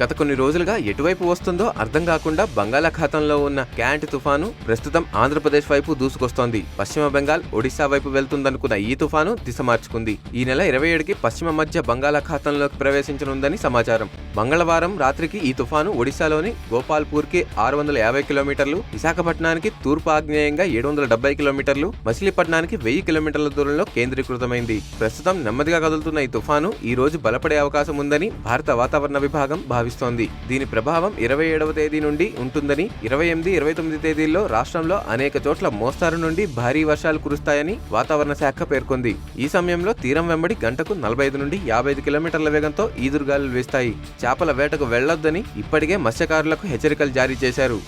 గత కొన్ని రోజులుగా ఎటువైపు వస్తుందో అర్థం కాకుండా బంగాళాఖాతంలో ఉన్న క్యాంట్ తుఫాను ప్రస్తుతం ఆంధ్రప్రదేశ్ వైపు దూసుకొస్తోంది. పశ్చిమ బెంగాల్ ఒడిశా వైపు వెళ్తుందనుకున్న ఈ తుఫాను దిశ మార్చుకుంది. ఈ నెల ఇరవై ఏడుకి పశ్చిమ మధ్య బంగాళాఖాతంలోకి ప్రవేశించనుందని సమాచారం. మంగళవారం రాత్రికి ఈ తుఫాను ఒడిశాలోని గోపాల్పూర్కి ఆరు వందల యాభై కిలోమీటర్లు విశాఖపట్నానికి తూర్పు ఆగ్నేయంగా ఏడు వందల డెబ్బై కిలోమీటర్లు మచిలీపట్నానికి వెయ్యి కిలోమీటర్ల దూరంలో కేంద్రీకృతమైంది. ప్రస్తుతం నెమ్మదిగా కదులుతున్న ఈ తుఫాను ఈ రోజు బలపడే అవకాశం ఉందని భారత వాతావరణ విభాగం భావిస్తోంది. దీని ప్రభావం ఇరవై ఏడవ తేదీ నుండి ఉంటుందని ఇరవై ఎనిమిది ఇరవై తొమ్మిది తేదీల్లో రాష్ట్రంలో అనేక చోట్ల మోస్తారు నుండి భారీ వర్షాలు కురుస్తాయని వాతావరణ శాఖ పేర్కొంది. ఈ సమయంలో తీరం వెంబడి గంటకు నలభై ఐదు నుండి యాభై ఐదు కిలోమీటర్ల వేగంతో ఈదురుగాలు వీస్తాయి. చేపల వేటకు వెళ్ళొద్దని ఇప్పటికే మత్స్యకారులకు హెచ్చరికలు జారీ చేశారు.